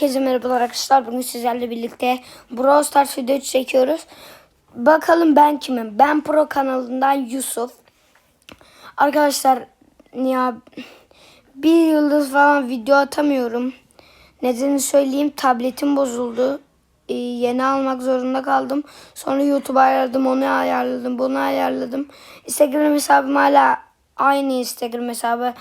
Herkese merhabalar arkadaşlar. Bugün sizlerle birlikte Brawl Stars video çekiyoruz. Bakalım ben kimim? Ben Pro kanalından Yusuf. Arkadaşlar ya bir yıldız falan video atamıyorum. Nedenini söyleyeyim. Tabletim bozuldu. Ee, yeni almak zorunda kaldım. Sonra YouTube ayarladım, onu ayarladım, bunu ayarladım. Instagram hesabım hala aynı Instagram hesabı.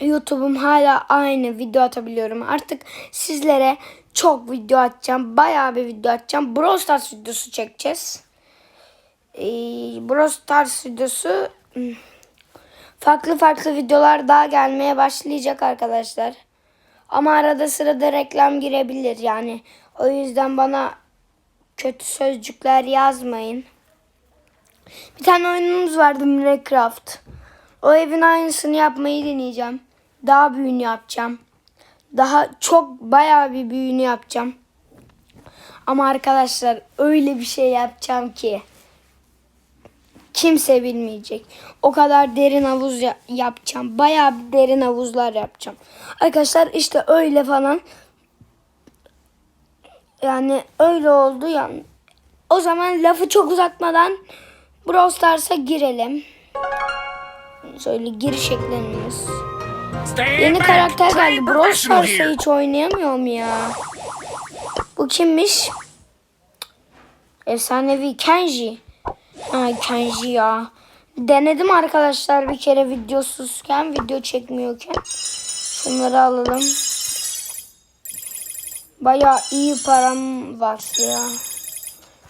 YouTube'um hala aynı video atabiliyorum. Artık sizlere çok video atacağım. Bayağı bir video atacağım. Brawl Stars videosu çekeceğiz. Ee, Brawl Stars videosu hmm, farklı farklı videolar daha gelmeye başlayacak arkadaşlar. Ama arada sırada reklam girebilir yani. O yüzden bana kötü sözcükler yazmayın. Bir tane oyunumuz vardı Minecraft. O evin aynısını yapmayı deneyeceğim. Daha büyüğünü yapacağım. Daha çok bayağı bir büyüğünü yapacağım. Ama arkadaşlar öyle bir şey yapacağım ki kimse bilmeyecek. O kadar derin havuz ya- yapacağım. Bayağı bir derin havuzlar yapacağım. Arkadaşlar işte öyle falan. Yani öyle oldu yani. O zaman lafı çok uzatmadan Brawl Stars'a girelim. Şöyle giriş eklenimiz. Yeni karakter geldi. Brawl Stars'a hiç oynayamıyorum ya. Bu kimmiş? Efsanevi Kenji. Ay Kenji ya. Denedim arkadaşlar bir kere videosuzken, video çekmiyorken. Şunları alalım. Baya iyi param var ya.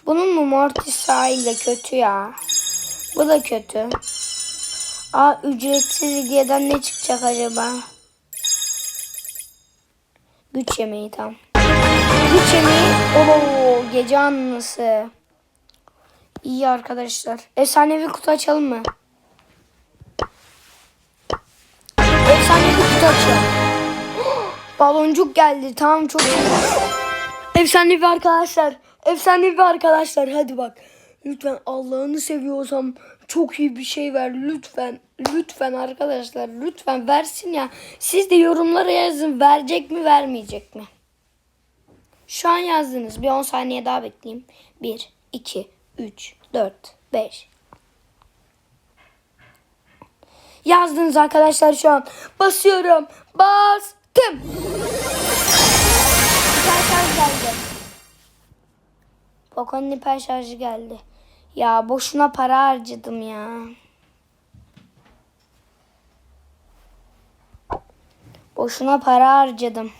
Bunun mu Mortis sahilde kötü ya. Bu da kötü. Aa ücretsiz hediyeden ne çıkacak acaba? Güç yemeği tam. Güç yemeği. Oo gece anlısı. İyi arkadaşlar. Efsanevi kutu açalım mı? Efsanevi kutu açalım. Baloncuk geldi. Tamam çok iyi. Efsanevi arkadaşlar. Efsanevi arkadaşlar. Hadi bak. Lütfen Allah'ını seviyorsam çok iyi bir şey ver. Lütfen. Lütfen arkadaşlar. Lütfen versin ya. Siz de yorumlara yazın. Verecek mi vermeyecek mi? Şu an yazdınız. Bir 10 saniye daha bekleyeyim. 1, 2, 3, 4, 5. Yazdınız arkadaşlar şu an. Basıyorum. Bastım. Hiper şarj geldi. Poco'nun hiper şarjı geldi. Ya boşuna para harcadım ya. Boşuna para harcadım.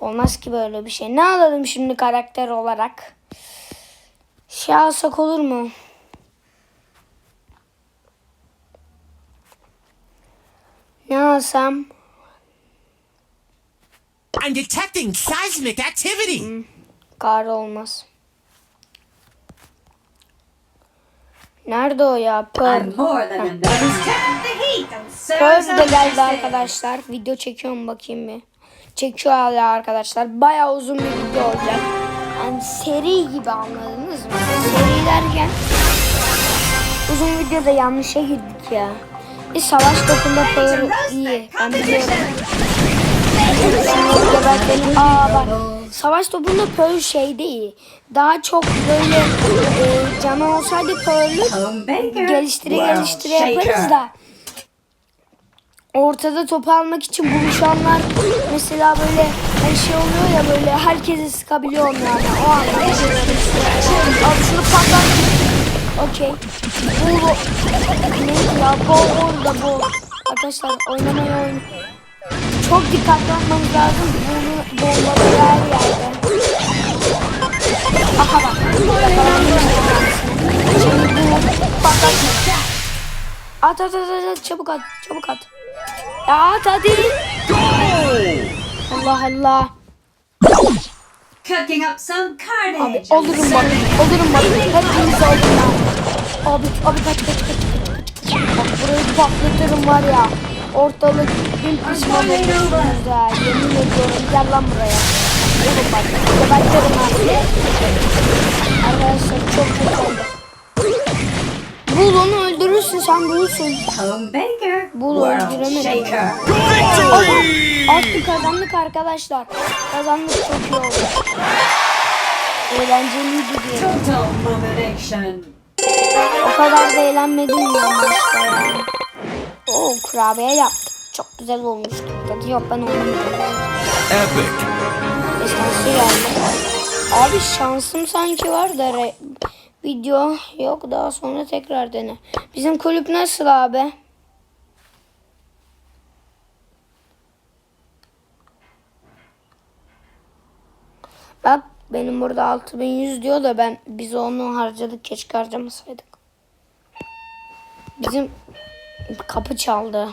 Olmaz ki böyle bir şey. Ne alalım şimdi karakter olarak? Şey alsak olur mu? Ne alsam? I'm detecting seismic activity. Kar olmaz. Nerede o ya? Pearl. Pearl de geldi message. arkadaşlar. Video çekiyorum bakayım bir. Çekiyor hala arkadaşlar. Bayağı uzun bir video olacak. Yani seri gibi anladınız mı? Seri derken uzun videoda yanlışa girdik ya. Bir savaş topunda Pearl iyi. Ben biliyorum. Aa bak. Savaş topunda Pearl şey değil. Daha çok böyle e, canı olsaydı Pearl'ü geliştire geliştire yaparız da ortada topu almak için buluşanlar mesela böyle hani şey oluyor ya böyle herkesi sıkabiliyorum yani o anlamda. Al şunu patlat. Okey. Bu ne ya bu orada bu. Arkadaşlar oynamayı oyun. Çok dikkatli olmamız lazım. Bunu bombaları her yerde. Aha bak. Şimdi bu patlat. At at at at, çabuk at çabuk at. Ya at hadi. Allah Allah. Cooking up some Abi carnage. and olurum bak. Olurum bak. Hepiniz oldum ya. Abi abi kaç kaç kaç. Bak burayı patlatırım var ya. Ortalık bin pişman olursunuz ya. Yemin ediyorum gel lan buraya. Oğlum bak. Gebertirim abi. Arkadaşlar çok kötü oldu. Bul onu öldürürsün. sen bulursun. Bul öldüremedim. shaker. Attı kazandık arkadaşlar. Kazandık çok iyi oldu. Eğlenceliydi diye. Total. O kadar da eğlenmedim ya maçta ya. Oo kurabiye yaptık. Çok güzel olmuştu. Tadı yok ben oynamadım. Epic. Estansı geldi. Abi şansım sanki var da re- video yok daha sonra tekrar dene. Bizim kulüp nasıl abi? Bak benim burada 6100 diyor da ben biz onu harcadık keşke harcamasaydık. Bizim kapı çaldı.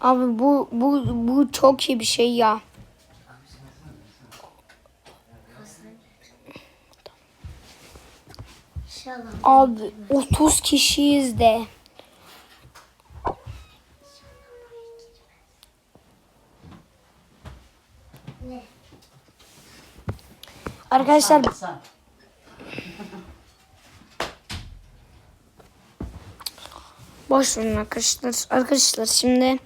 Abi bu bu bu çok iyi bir şey ya. Abi 30 kişiyiz de. Arkadaşlar boş verin arkadaşlar. Arkadaşlar şimdi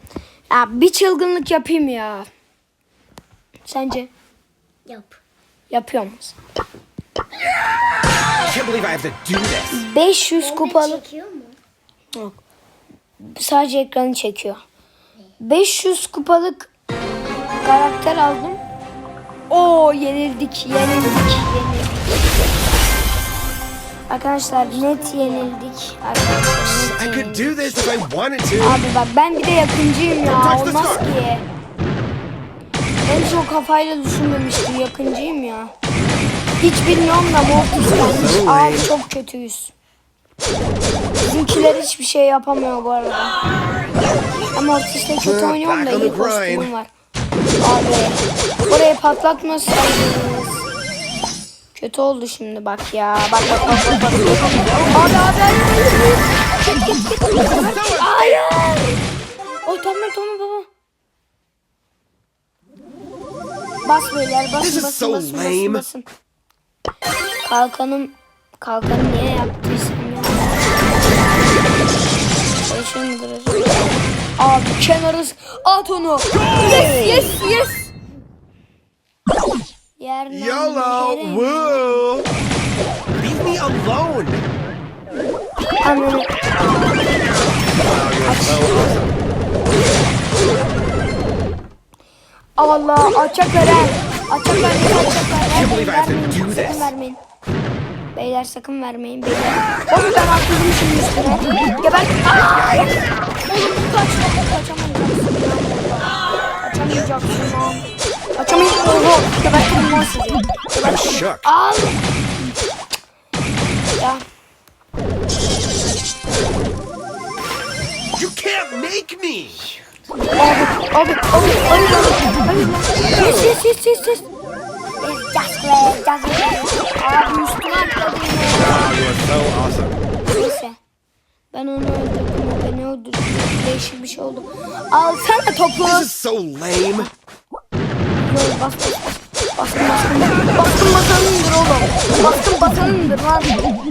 ya bir çılgınlık yapayım ya. Sence? Yap. Yapıyor musun? I can't believe I have to do this. 500 kupalık Çekiyor mu? sadece ekranı çekiyor. 500 kupalık karakter aldım. Oo yenildik, yenildik, yenildik. Arkadaşlar net yenildik. Arkadaşlar I net could yenildik. do this if I wanted to. Abi bak ben bir de yakıncıyım ya. Olmaz ki. Hiç o kafayla düşünmemiştim. Yakıncıyım ya. Hiç bilmiyorum da Mortis gelmiş. Abi çok kötüyüz. Bizimkiler hiçbir şey yapamıyor bu arada. Ama Mortis'le kötü oynuyorum da iyi kostümüm var. Abi orayı patlatmasaydınız. Kötü oldu şimdi bak ya. Bak bak bak bak. bak. Abi abi abi. Git git git. Hayır. O tamam tamam baba. Bas beyler basın basın basın basın basın. Kalkanım kalkanı niye yaptıysam ya. Çalışıyor mudur acaba? Abi kenarı at onu. Yes yes yes. Yerden YOLO. Woo. Leave me alone. Ananı. Allah açacaklar ha. Vermeyin, do sakın vermeyin. Beyler sakın vermeyin beyler. Oğlum ben atladım şimdi üstüne. Geber. Gebertirim lan sizi. I'm shook. Al. Ya. You can't make me. Abi, abi, abi, abi, abi, abi. Yes, yes, yes, yes. Abi. Neyse. Ben onu öldürdüm, beni öldürdü. Değişik bir şey oldu. Alsana topu. This is so lame. Bas, bas, bas. Bastım, bastım. Bastım basanındır oğlum. Bastım basanındır lan.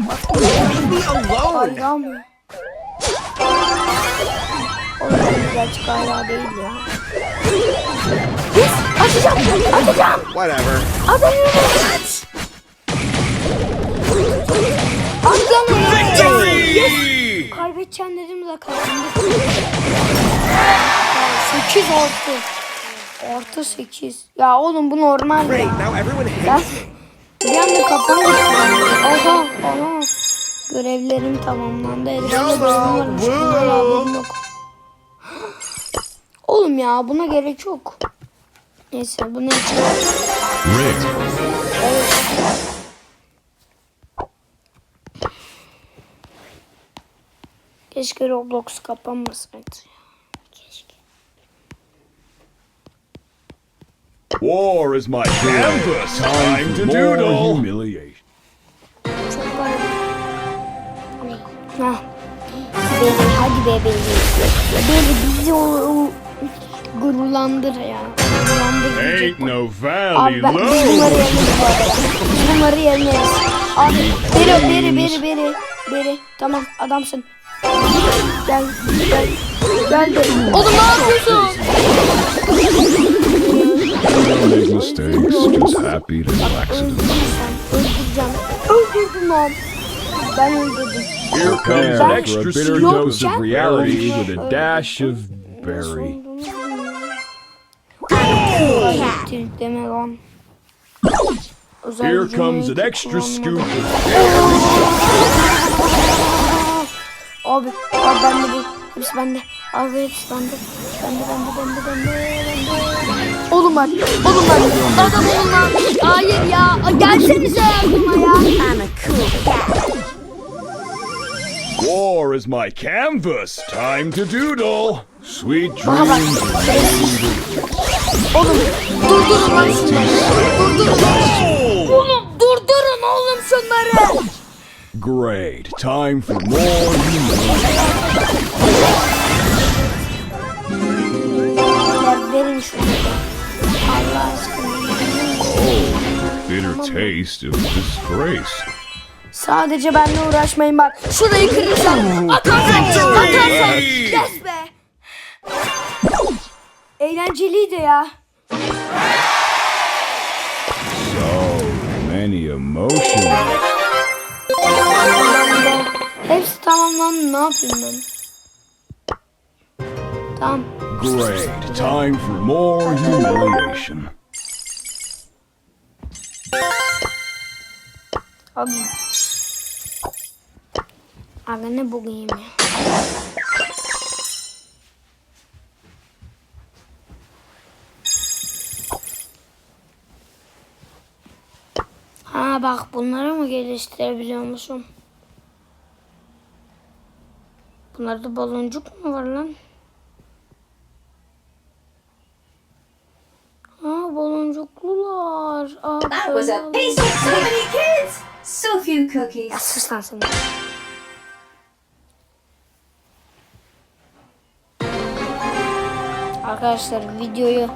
Bastım alone. Hayra mı? Oğlum gerçek hayra değil ya. Yes, atacağım, atacağım. Whatever. Adamı Atlamıyor. Victory! Kaybedeceğim dedim de kazandık. 8 artı. Artı 8. Ya oğlum bu normal ya. Ya. Bir anda kafam gitti. Oha oha. Görevlerim tamamlandı. Elimde görevim varmış. Yok. Oğlum ya buna gerek yok. Neyse bunu için. Rigged. Keşke Roblox kapanmasaydı. War is my canvas. Time to doodle. Humiliation. Hah. Beri hadi be. Beri bizi o, o gururlandır ya. Gururlandır. Ain't no Abi valley ben, biz bunları low. yeneriz bu arada. Biz bunları yeneriz. Abi beri beri beri beri beri. Tamam adamsın. Gel gel. Gel de. Oğlum ne yapıyorsun? Mistakes. Just happy to accident. Öldürdün sen. Öldüreceğim. Öldürdüm lan. Ben öldürdüm. Here comes an extra bitter dose of reality with a dash of berry. Here comes an extra scoop of Abi, abi bende bu. Hepsi bende. Abi hepsi. Bende bende bende bende bende. Oğlum bak. Oğlum bak. Adam lan. Hayır ya. Gelsenize yardıma ya. I'm a cool cat. War is my canvas. Time to doodle. Sweet dreams. Oğlum durdurun lan şunları. Durdurun. Oğlum durdurun oğlum şunları. Great. Time for more verin şunu. Allah aşkına. Bitter taste of disgrace. Sadece benimle uğraşmayın bak. Şurayı kıracağım. Atarsan, atarsan. Yes be. Eğlenceliydi ya. So many emotions. Hepsi tamamlandı. Ne yapayım ben? Tamam. Great. Time for more humiliation. Abi. Aga ne bugayım ya. Ha bak bunları mı geliştirebiliyormuşum? Bunlarda baloncuk mu var lan? Ha baloncuklular. Aa, That was a piece of so many kids. So few cookies. Ya sus lan sen. Arkadaşlar videoyu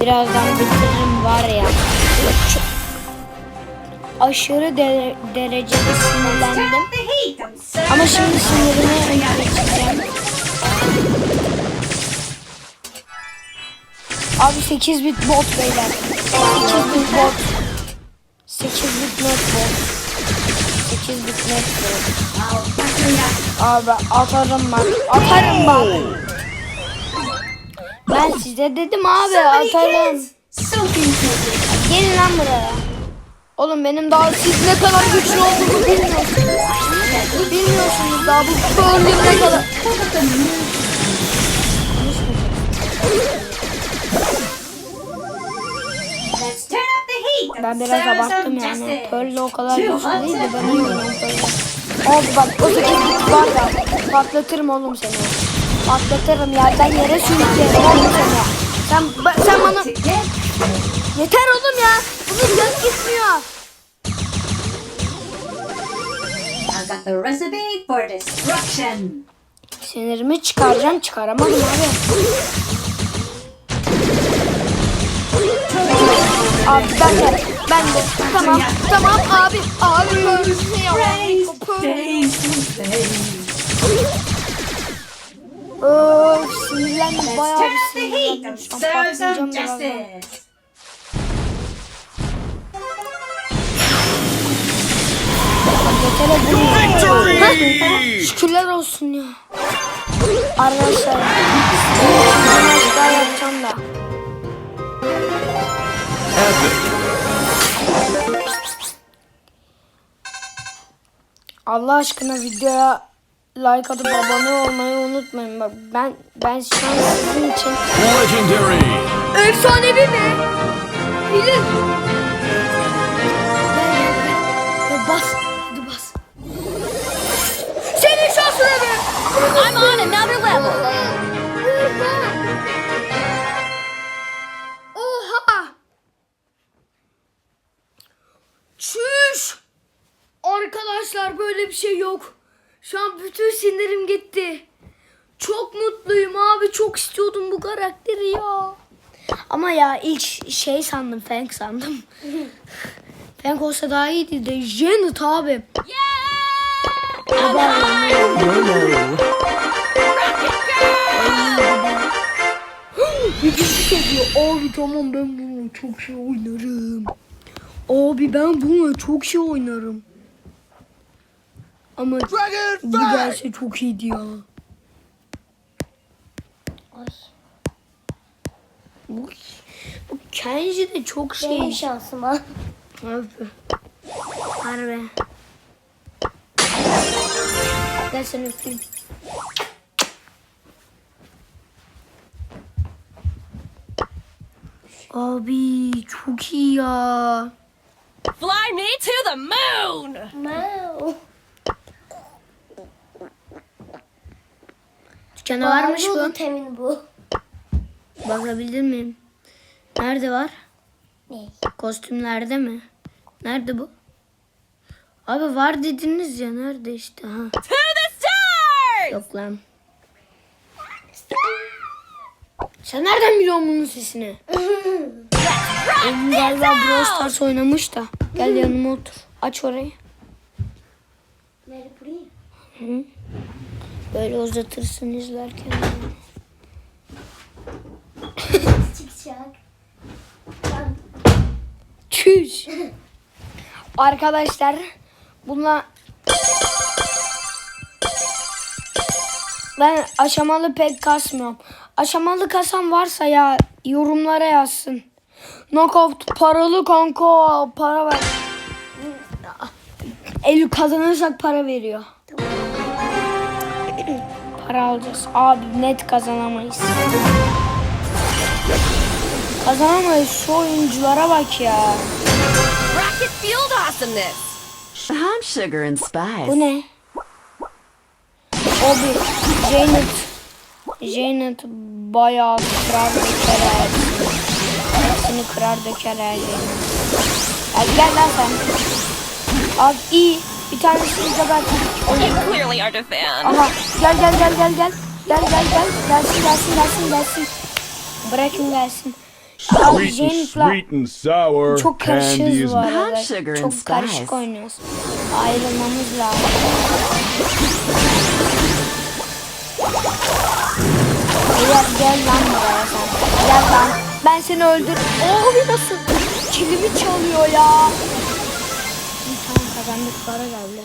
birazdan bitiririm var ya. Çok aşırı de- derecede sinirlendim. Ama şimdi sinirimi yöneteceğim. Abi 8 bit bot beyler. 8 bit bot. 8 bit net bot. 8 bit net bot. Abi atarım bak. Atarım bak. Ben size dedim abi atarım. Gelin lan buraya. Oğlum benim daha siz ne kadar güçlü olduğumu bilmiyorsunuz. Bilmiyorsunuz daha bu bölüm ne kadar. Ben biraz abarttım yani. Pearl o kadar Too güçlü değil de ben oynuyorum Pearl'ü. Abi bak o sekiz var ya patlatırım oğlum seni. Patlatırım yerden yere sürüklerim oğlum seni. Sen, sen bana yeter oğlum ya. Bunun canı gitmiyor. I've got the recipe for destruction. Sinirimi çıkaracağım çıkaramadım abi. Abi ben de ben de tamam tamam abi abi Pearl ne ya? Pearl. Öf sinirlendim bayağı bir sinirlendim. Şu an patlayacağım birazdan. Victory! Şükürler olsun ya. Arkadaşlar. Bir daha yapacağım da. Allah aşkına videoya like atıp abone olmayı unutmayın. Bak ben ben şu an sizin için Legendary! efsanevi mi? Bilir. Bas. Hadi bas. Senin şansına be. I'm on another level. Arkadaşlar böyle bir şey yok. Şu an bütün sinirim gitti. Çok mutluyum abi. çok istiyordum bu karakteri ya. Ama ya ilk şey sandım, Fang sandım. Fang olsa daha iyiydi de Janet abi. İkisi çekiyor. Abi tamam ben bununla çok şey oynarım. Abi ben bununla çok şey oynarım. Ama bu gelse çok iyiydi ya. Ay. Bu, bu Kenji de çok şey. Benim şansıma. Harbi. Harbi. Gel seni öpeyim. Abi çok iyi ya. Fly me to the moon! Mau. Dükkana varmış Bağırıyordu bu. temin bu. Bakabilir miyim? Nerede var? Ne? Kostümlerde mi? Nerede bu? Abi var dediniz ya nerede işte ha. To the stars! Yok lan. Sen nereden biliyorsun bunun sesini? Oğlum galiba Brawl Stars oynamış da. Gel yanıma otur. Aç orayı. Nerede buraya? Böyle uzatırsın izlerken. Çıkacak. Çüş. Arkadaşlar bununla ben aşamalı pek kasmıyorum. Aşamalı kasan varsa ya yorumlara yazsın. Knockout paralı kanka para ver. El kazanırsak para veriyor. Para alacağız. Abi net kazanamayız. Kazanamayız. Şu oyunculara bak ya. Rocket fueled awesomeness! I'm sugar and spice. Bu ne? O bir Janet. Janet bayağı kırar döker her. Hepsini kırar döker her. Hadi gel lan sen. Abi iyi. Bir tanesini a fan. Aha gel gel gel gel gel. Gel gel gel. Gelsin gelsin gelsin gelsin. Bırakın gelsin. Abi Sweet and Janet'la sweet and sour. çok is bu arada. sugar and Çok karışık oynuyoruz. Ayrılmamız lazım. Gel, gel lan buraya sen. Gel lan. Ben seni öldür. Abi nasıl? Kilimi çalıyor ya. Kazandık para geldi.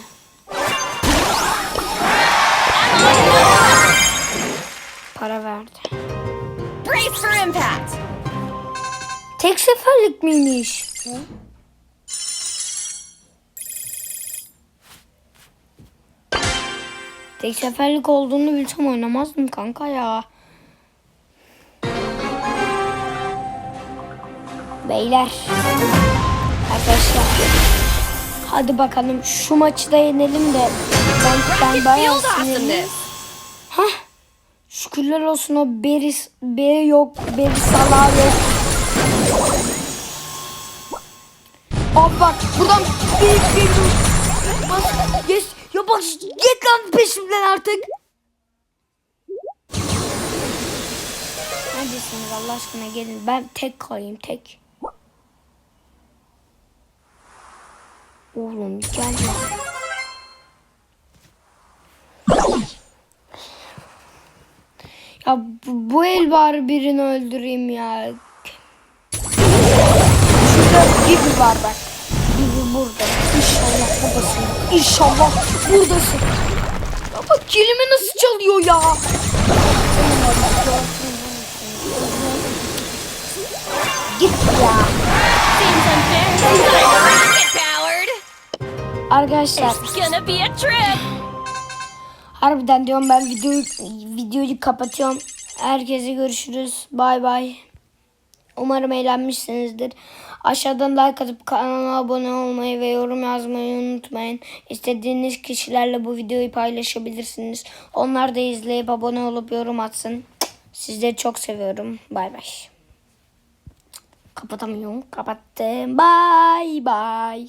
Para verdi. Brace for impact! Tek seferlik miymiş? Tek seferlik olduğunu bilsem oynamazdım kanka ya. Beyler. Arkadaşlar. Hadi bakalım şu maçı da yenelim de ben, ben bayağı sinirliyim. Hah. Şükürler olsun o beri, beri yok. Beri salağı yok. Abi bak buradan bir bir Bas yes. Ya bak git lan peşimden artık. Neredesiniz Allah aşkına gelin. Ben tek kalayım tek. Oğlum gel ya. Ya bu, bu el bari birini öldüreyim ya. Şurada Bibi var bak. Bibi burada. İnşallah buradasın. İnşallah buradasın. Ya bak kelime nasıl çalıyor ya. Git ya. Arkadaşlar harbiden diyorum ben videoyu videoyu kapatıyorum. Herkese görüşürüz. Bay bay. Umarım eğlenmişsinizdir. Aşağıdan like atıp kanala abone olmayı ve yorum yazmayı unutmayın. İstediğiniz kişilerle bu videoyu paylaşabilirsiniz. Onlar da izleyip abone olup yorum atsın. Sizleri çok seviyorum. Bay bay. Kapatamıyorum. Kapattım. Bay bay.